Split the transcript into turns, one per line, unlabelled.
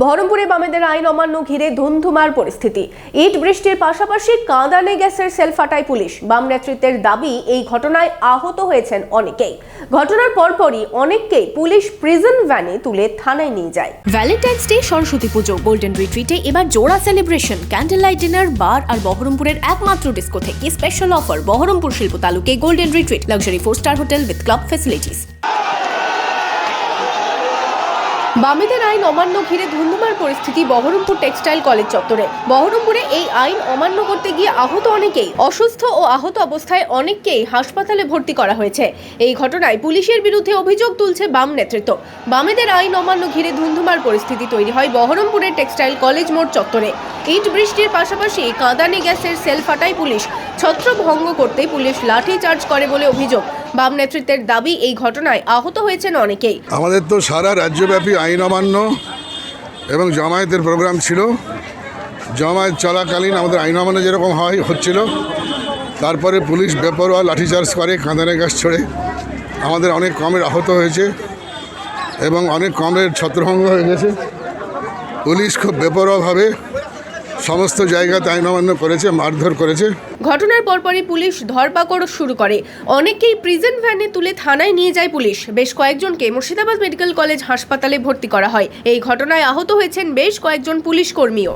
বহরমপুরে বামেদের আইন অমান্য ঘিরে ধুমধুমার পরিস্থিতি। ইট বৃষ্টির পাশাপাশি কাঁদানে গ্যাসের সেল ফাটায় পুলিশ। বাম নেতৃত্বের দাবি, এই ঘটনায় আহত হয়েছেন অনেকেই। ঘটনার পরপরই অনেককেই পুলিশ প্রিজন ভ্যানে তুলে থানায় নিয়ে যায়।
ভ্যালেন্টাইন্স ডে, সরস্বতী পুজো, গোল্ডেন রিট্রিটে, এবার জোড়া celebration. Candle light dinner, bar আর বহরমপুরের একমাত্র ডিস্কো থেকে স্পেশাল অফার বহরমপুর শিল্প তালুকে golden retreat luxury four star hotel with club facilities
বামেদের আইন অমান্য ঘিরে ধুন্ধুমার পরিস্থিতি বহরমপুর টেক্সটাইল কলেজ চত্বরে। বহরমপুরে এই আইন অমান্য করতে গিয়ে আহত অনেকেই, অসুস্থ ও আহত অবস্থায় অনেককেই হাসপাতালে ভর্তি করা হয়েছে। এই ঘটনায় পুলিশের বিরুদ্ধে অভিযোগ তুলছে বাম নেতৃত্ব। বামেদের আইন অমান্য ঘিরে ধুন্ধুমার পরিস্থিতি তৈরি হয় বহরমপুরের টেক্সটাইল কলেজ মোড় চত্বরে। ইট বৃষ্টির পাশাপাশি কাঁদানে গ্যাসের সেল ফাটায় পুলিশ, ছত্রভঙ্গ করতে পুলিশ লাঠি চার্জ করে বলে অভিযোগ। বাম নেতৃত্বের দাবি এই ঘটনায় আহত হয়েছেন অনেকেই।
আমাদের তো সারা রাজ্যব্যাপী আইন অমান্য এবং জমায়েতের প্রোগ্রাম ছিল। জমায়েত চলাকালীন আমাদের আইন অমান্য যেরকম হয়, হচ্ছিল। তারপরে পুলিশ বেপরোয়া লাঠিচার্জ করে, কাঁদানে গাছ ছড়ে। আমাদের অনেক কমের আহত হয়েছে এবং অনেক কমের ছত্রভঙ্গ হয়ে গেছে। পুলিশ খুব বেপরোয়াভাবে সমস্ত জায়গাতে আইন অমান্য করেছে, মারধর করেছে।
ঘটনার পরপরই পুলিশ ধরপাকড় শুরু করে। অনেকেই প্রিজন ভ্যানে তুলে থানায় নিয়ে যায় পুলিশ। বেশ কয়েকজনকে মুর্শিদাবাদ মেডিকেল কলেজ হাসপাতালে ভর্তি করা হয়। এই ঘটনায় আহত হয়েছেন বেশ কয়েকজন পুলিশ কর্মীও।